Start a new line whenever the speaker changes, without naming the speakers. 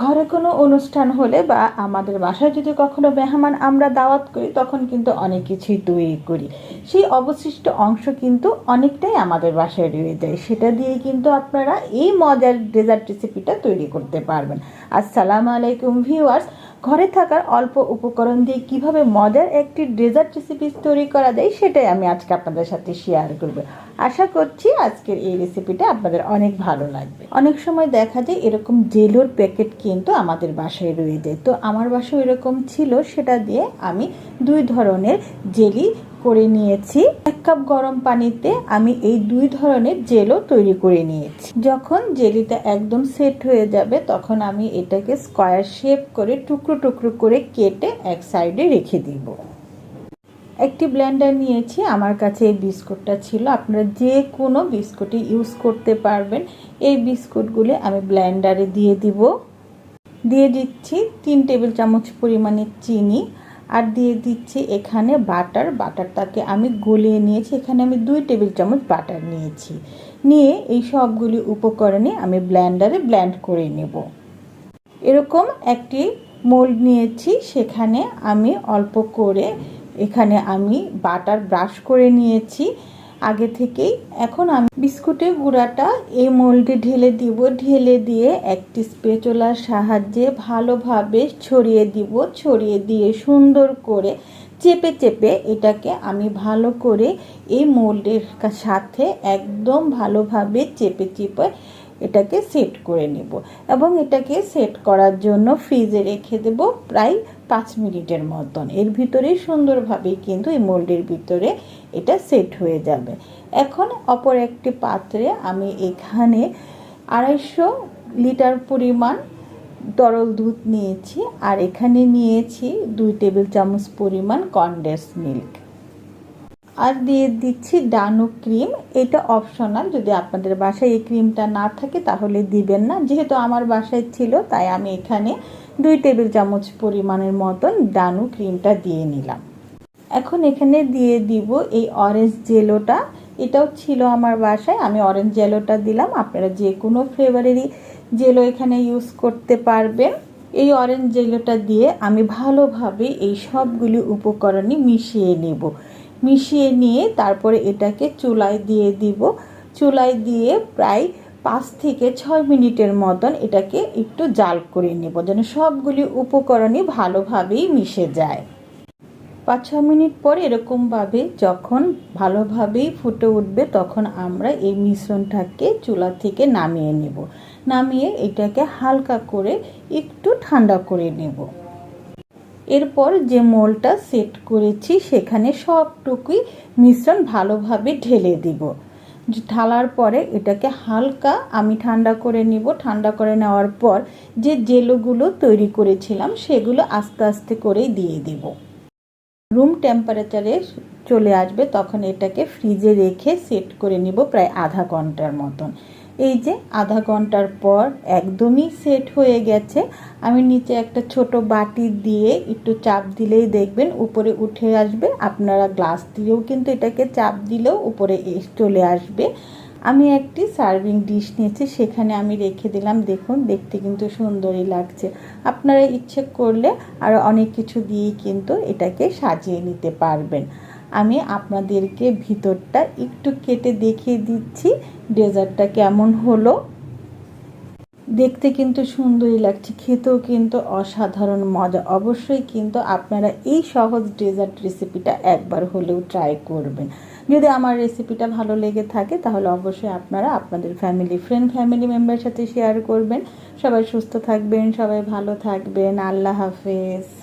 ঘরে কোনো অনুষ্ঠান হলে বা আমাদের বাসায় যদি কখনো মেহমান আমরা দাওয়াত করি, তখন কিন্তু অনেক কিছুই তৈরি করি। সেই অবশিষ্ট অংশ কিন্তু অনেকটাই আমাদের বাসায় রয়ে যায়। সেটা দিয়ে কিন্তু আপনারা এই মজার ডেজার্ট রেসিপিটা তৈরি করতে পারবেন। আসসালামু আলাইকুম ভিউয়ার্স ঘরে থাকার অল্প উপকরণ দিয়ে কীভাবে মজার একটি ডেজার্ট রেসিপি তৈরি করা যায়, সেটাই আমি আজকে আপনাদের সাথে শেয়ার করব। আশা করছি আজকের এই রেসিপিটা আপনাদের অনেক ভালো লাগবে। অনেক সময় দেখা যায় এরকম জেলোর প্যাকেট কিন্তু আমাদের বাসায় রয়ে যায়। তো আমার বাসায় এরকম ছিল, সেটা দিয়ে আমি দুই ধরনের জেলি করে নিয়েছি। এক কাপ গরম পানিতে আমি এই দুই ধরনের জেলও তৈরি করে নিয়েছি। যখন জেলিটা একদম সেট হয়ে যাবে, তখন আমি এটাকে স্কোয়ার শেপ করে টুকরো টুকরো করে কেটে এক সাইডে রেখে দিব। একটি ব্লেন্ডার নিয়েছি। আমার কাছে এই বিস্কুটটা ছিল। আপনারা যে কোনো বিস্কুটই ইউজ করতে পারবেন। এই বিস্কুটগুলি আমি ব্লেন্ডারে দিয়ে দিব। দিয়ে দিচ্ছি তিন টেবিল চামচ পরিমাণে চিনি। আর দিয়ে দিচ্ছি এখানে বাটার। বাটারটাকে আমি গলিয়ে নিয়েছি। এখানে আমি দুই টেবিল চামচ বাটার নিয়েছি। নিয়ে এই সবগুলি উপকরণে আমি ব্ল্যান্ডারে ব্ল্যান্ড করে নেব। এরকম একটি মোল্ড নিয়েছি। সেখানে আমি অল্প করে এখানে আমি বাটার ব্রাশ করে নিয়েছি। আগে থেকেই। এখন আমি বিস্কুটের গুঁড়াটা এই মোল্ডে ঢেলে দিব। ঢেলে দিয়ে একটি স্পেচলার সাহায্যে ভালোভাবে ছড়িয়ে দিব। ছড়িয়ে দিয়ে সুন্দর করে চেপে চেপে এটাকে আমি ভালো করে এই মোল্ডের সাথে একদম ভালোভাবে চেপে চেপে এটাকে সেট করে নেব এবং এটাকে সেট করার জন্য ফ্রিজে রেখে দেব প্রায় পাঁচ মিনিটের মতন। এর ভিতরেই সুন্দরভাবেই কিন্তু এই মোল্ডের ভিতরে এটা সেট হয়ে যাবে। এখন অপর একটি পাত্রে আমি এখানে আড়াইশো লিটার পরিমাণ তরল দুধ নিয়েছি আর এখানে নিয়েছি দুই টেবিল চামচ পরিমাণ কনডেন্স মিল্ক আর দিয়ে দিচ্ছি ডানু ক্রিম। এটা অপশনাল যদি আপনাদের বাসায় এই ক্রিমটা না থাকে তাহলে দিবেন না। যেহেতু আমার বাসায় ছিল, তাই আমি এখানে দুই টেবিল চামচ পরিমাণের মতন ডানু ক্রিমটা দিয়ে নিলাম। এখন এখানে দিয়ে দিব এই অরেঞ্জ জেলোটা এটাও ছিল আমার বাসায়, আমি অরেঞ্জ জেলোটা দিলাম। আপনারা যে কোনো ফ্লেভারেরই জেলো এখানে ইউজ করতে পারবেন। এই অরেঞ্জ জেলোটা দিয়ে আমি ভালোভাবে এই সবগুলি উপকরণই মিশিয়ে নেব। মিশিয়ে নিয়ে তারপরে এটাকে চুলায় দিয়ে দিব। চুলায় দিয়ে প্রায় পাঁচ থেকে ছয় মিনিটের মতন এটাকে একটু জাল করে নেব যেন সবগুলি উপকরণই ভালোভাবেই মিশে যায়। পাঁচ ছ মিনিট পর এরকমভাবে যখন ভালোভাবেই ফুটে উঠবে তখন আমরা এই মিশ্রণটাকে চুলা থেকে নামিয়ে নেব। নামিয়ে এটাকে হালকা করে একটু ঠান্ডা করে নেব। এরপর যে মোলটা সেট করেছি, সেখানে সবটুকুই মিশ্রণ ভালোভাবে ঢেলে দিব। ঢালার পরে এটাকে হালকা আমি ঠান্ডা করে নিব। ঠান্ডা করে নেওয়ার পর যে জেলোগুলো তৈরি করেছিলাম, সেগুলো আস্তে আস্তে করেই দিয়ে দিব। রুম টেম্পারেচারে চলে আসবে, তখন এটাকে ফ্রিজে রেখে সেট করে নিব প্রায় আধা ঘণ্টার মতন। এই যে আধা ঘণ্টার পর একদমই সেট হয়ে গেছে। আমি নিচে একটা ছোট বাটি দিয়ে একটু চাপ দিলেই দেখবেন উপরে উঠে আসবে। আপনারা গ্লাস দিয়েও কিন্তু এটাকে চাপ দিলেও উপরে চলে আসবে। আমি একটি সার্ভিং ডিশ নিয়েছি, সেখানে আমি রেখে দিলাম। দেখুন, দেখতে কিন্তু সুন্দরই লাগছে। আপনারা ইচ্ছে করলে আরও অনেক কিছু দিয়েই কিন্তু এটাকে সাজিয়ে নিতে পারবেন। আমি আপনাদেরকে ভিতরটা একটু কেটে দেখিয়ে দিচ্ছি। ডেজার্টটা কেমন হলো? দেখতে কিন্তু সুন্দরই লাগছে, খেতেও কিন্তু অসাধারণ মজা। অবশ্যই কিন্তু আপনারা এই সহজ ডেজার্ট রেসিপিটা একবার হলেও ট্রাই করবেন। যদি আমার রেসিপিটা ভালো লেগে থাকে, তাহলে অবশ্যই আপনারা আপনাদের ফ্যামিলি ফ্রেন্ড ফ্যামিলি মেম্বারের সাথে শেয়ার করবেন। সবাই সুস্থ থাকবেন, সবাই ভালো থাকবেন। আল্লাহ হাফেজ।